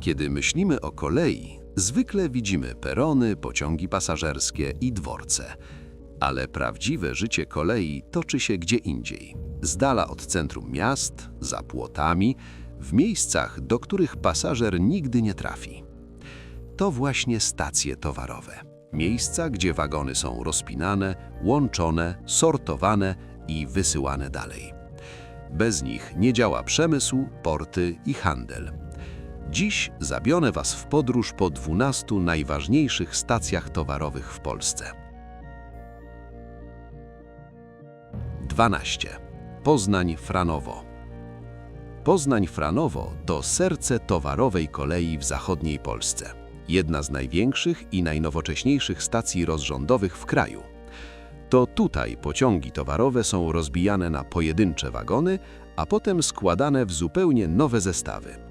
Kiedy myślimy o kolei, zwykle widzimy perony, pociągi pasażerskie i dworce. Ale prawdziwe życie kolei toczy się gdzie indziej. Z dala od centrum miast, za płotami, w miejscach, do których pasażer nigdy nie trafi. To właśnie stacje towarowe. Miejsca, gdzie wagony są rozpinane, łączone, sortowane i wysyłane dalej. Bez nich nie działa przemysł, porty i handel. Dziś zabiorę Was w podróż po 12 najważniejszych stacjach towarowych w Polsce. 12. Poznań-Franowo Poznań-Franowo to serce towarowej kolei w zachodniej Polsce. Jedna z największych i najnowocześniejszych stacji rozrządowych w kraju. To tutaj pociągi towarowe są rozbijane na pojedyncze wagony, a potem składane w zupełnie nowe zestawy.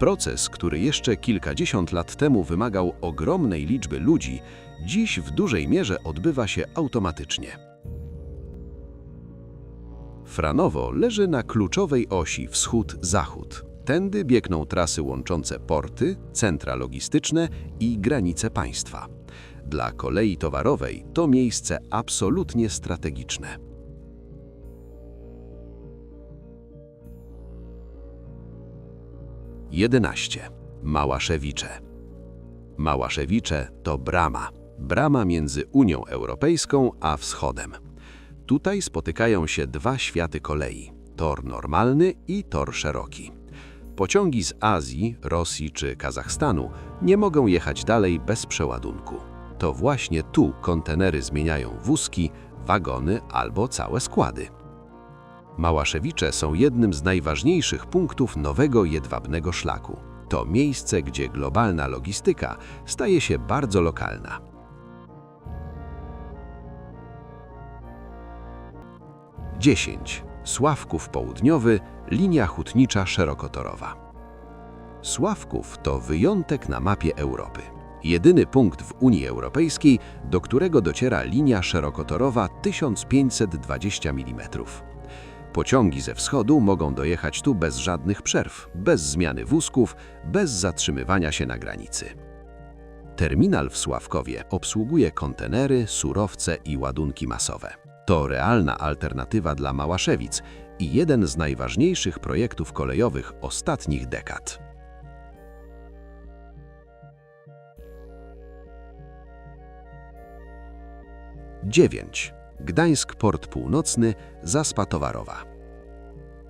Proces, który jeszcze kilkadziesiąt lat temu wymagał ogromnej liczby ludzi, dziś w dużej mierze odbywa się automatycznie. Franowo leży na kluczowej osi wschód-zachód. Tędy biegną trasy łączące porty, centra logistyczne i granice państwa. Dla kolei towarowej to miejsce absolutnie strategiczne. Jedenaście. Małaszewicze. Małaszewicze to brama. Brama między Unią Europejską a Wschodem. Tutaj spotykają się dwa światy kolei. Tor normalny i tor szeroki. Pociągi z Azji, Rosji czy Kazachstanu nie mogą jechać dalej bez przeładunku. To właśnie tu kontenery zmieniają wózki, wagony albo całe składy. Małaszewicze są jednym z najważniejszych punktów nowego jedwabnego szlaku. To miejsce, gdzie globalna logistyka staje się bardzo lokalna. Dziesięć. Sławków Południowy, linia hutnicza szerokotorowa. Sławków to wyjątek na mapie Europy. Jedyny punkt w Unii Europejskiej, do którego dociera linia szerokotorowa 1520 mm. Pociągi ze wschodu mogą dojechać tu bez żadnych przerw, bez zmiany wózków, bez zatrzymywania się na granicy. Terminal w Sławkowie obsługuje kontenery, surowce i ładunki masowe. To realna alternatywa dla Małaszewic i jeden z najważniejszych projektów kolejowych ostatnich dekad. Dziewięć. Gdańsk Port Północny, zaspa towarowa.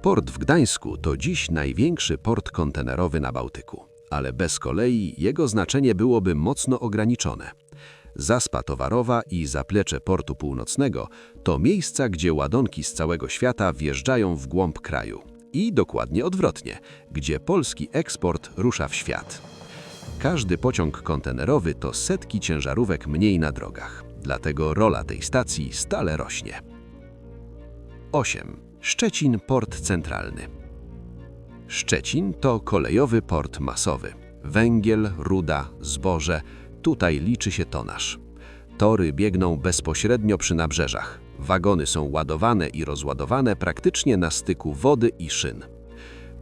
Port w Gdańsku to dziś największy port kontenerowy na Bałtyku, ale bez kolei jego znaczenie byłoby mocno ograniczone. Zaspa towarowa i zaplecze portu północnego to miejsca, gdzie ładunki z całego świata wjeżdżają w głąb kraju. I dokładnie odwrotnie, gdzie polski eksport rusza w świat. Każdy pociąg kontenerowy to setki ciężarówek mniej na drogach. Dlatego rola tej stacji stale rośnie. 8. Szczecin Port Centralny. Szczecin to kolejowy port masowy. Węgiel, ruda, zboże, tutaj liczy się tonaż. Tory biegną bezpośrednio przy nabrzeżach. Wagony są ładowane i rozładowane praktycznie na styku wody i szyn.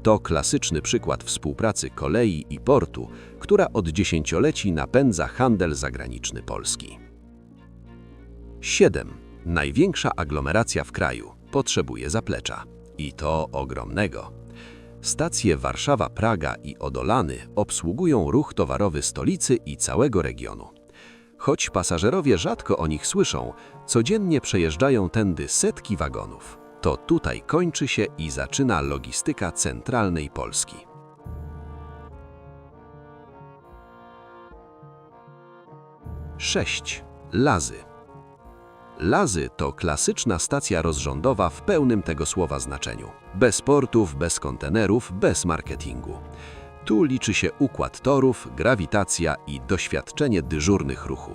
To klasyczny przykład współpracy kolei i portu, która od dziesięcioleci napędza handel zagraniczny Polski. 7. Największa aglomeracja w kraju potrzebuje zaplecza. I to ogromnego. Stacje Warszawa-Praga i Odolany obsługują ruch towarowy stolicy i całego regionu. Choć pasażerowie rzadko o nich słyszą, codziennie przejeżdżają tędy setki wagonów. To tutaj kończy się i zaczyna logistyka centralnej Polski. Sześć. Lazy. Lazy to klasyczna stacja rozrządowa w pełnym tego słowa znaczeniu. Bez portów, bez kontenerów, bez marketingu. Tu liczy się układ torów, grawitacja i doświadczenie dyżurnych ruchu.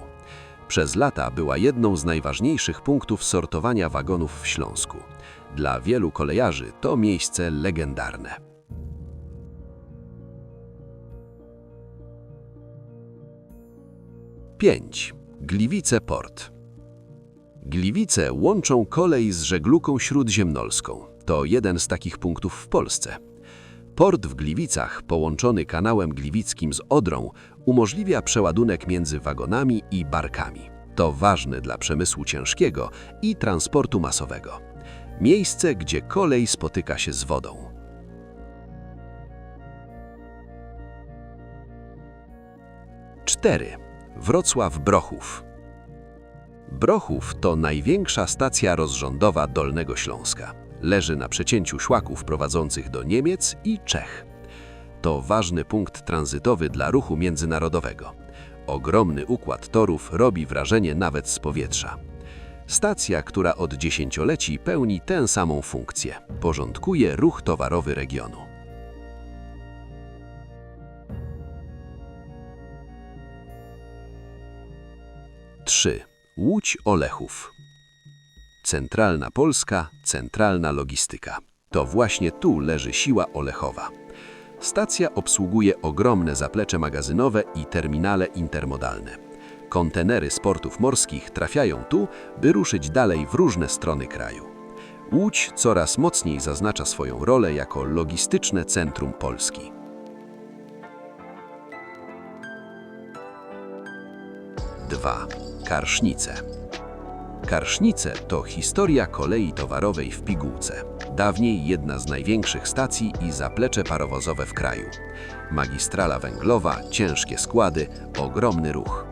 Przez lata była jedną z najważniejszych punktów sortowania wagonów w Śląsku. Dla wielu kolejarzy to miejsce legendarne. Pięć. Gliwice Port. Gliwice łączą kolej z żegluką śródziemnolską. To jeden z takich punktów w Polsce. Port w Gliwicach, połączony kanałem gliwickim z Odrą, umożliwia przeładunek między wagonami i barkami. To ważne dla przemysłu ciężkiego i transportu masowego. Miejsce, gdzie kolej spotyka się z wodą. Cztery. Wrocław Brochów. Brochów to największa stacja rozrządowa Dolnego Śląska. Leży na przecięciu szłaków prowadzących do Niemiec i Czech. To ważny punkt tranzytowy dla ruchu międzynarodowego. Ogromny układ torów robi wrażenie nawet z powietrza. Stacja, która od dziesięcioleci pełni tę samą funkcję. Porządkuje ruch towarowy regionu. Trzy. Łódź Olechów. Centralna Polska, centralna logistyka. To właśnie tu leży siła Olechowa. Stacja obsługuje ogromne zaplecze magazynowe i terminale intermodalne. Kontenery z portów morskich trafiają tu, by ruszyć dalej w różne strony kraju. Łódź coraz mocniej zaznacza swoją rolę jako logistyczne centrum Polski. Dwa. Karsznice. Karsznice to historia kolei towarowej w pigułce. Dawniej jedna z największych stacji i zaplecze parowozowe w kraju. Magistrala węglowa, ciężkie składy, ogromny ruch.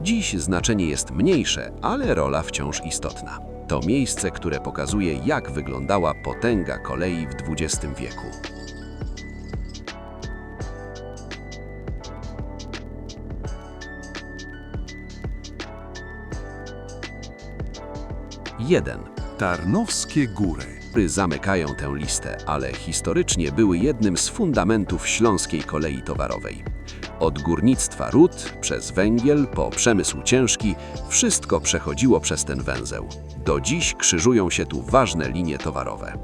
Dziś znaczenie jest mniejsze, ale rola wciąż istotna. To miejsce, które pokazuje, jak wyglądała potęga kolei w XX wieku. Jeden. Tarnowskie Góry. Góry zamykają tę listę, ale historycznie były jednym z fundamentów śląskiej kolei towarowej. Od górnictwa ród, przez węgiel, po przemysł ciężki, wszystko przechodziło przez ten węzeł. Do dziś krzyżują się tu ważne linie towarowe.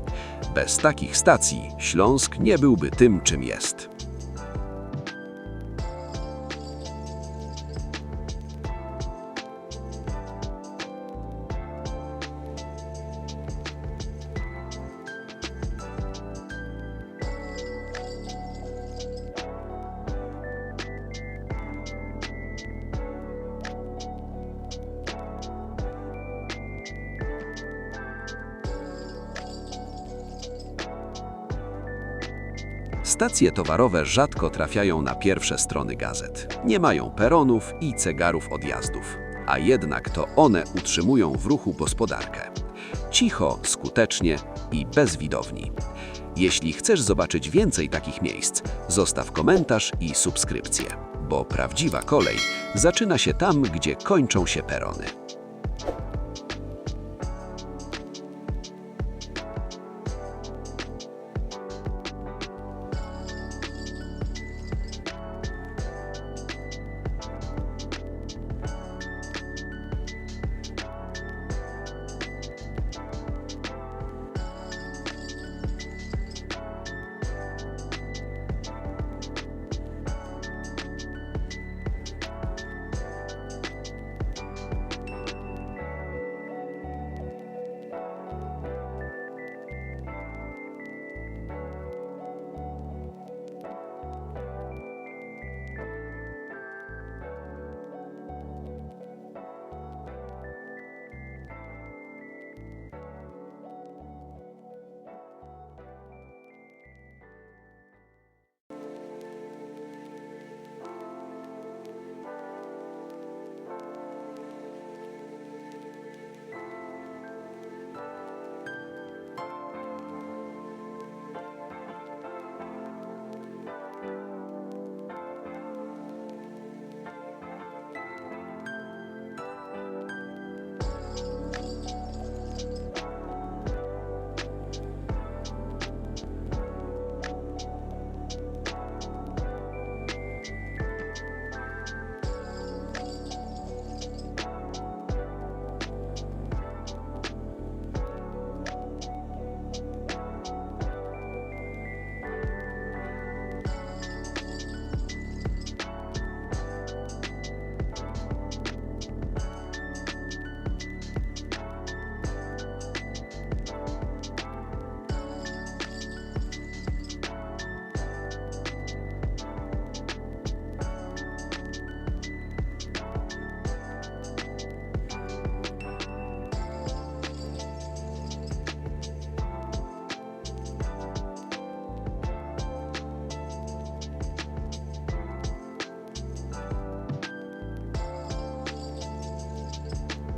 Bez takich stacji Śląsk nie byłby tym, czym jest. Stacje towarowe rzadko trafiają na pierwsze strony gazet. Nie mają peronów i cegarów odjazdów, a jednak to one utrzymują w ruchu gospodarkę. Cicho, skutecznie i bez widowni. Jeśli chcesz zobaczyć więcej takich miejsc, zostaw komentarz i subskrypcję, bo prawdziwa kolej zaczyna się tam, gdzie kończą się perony.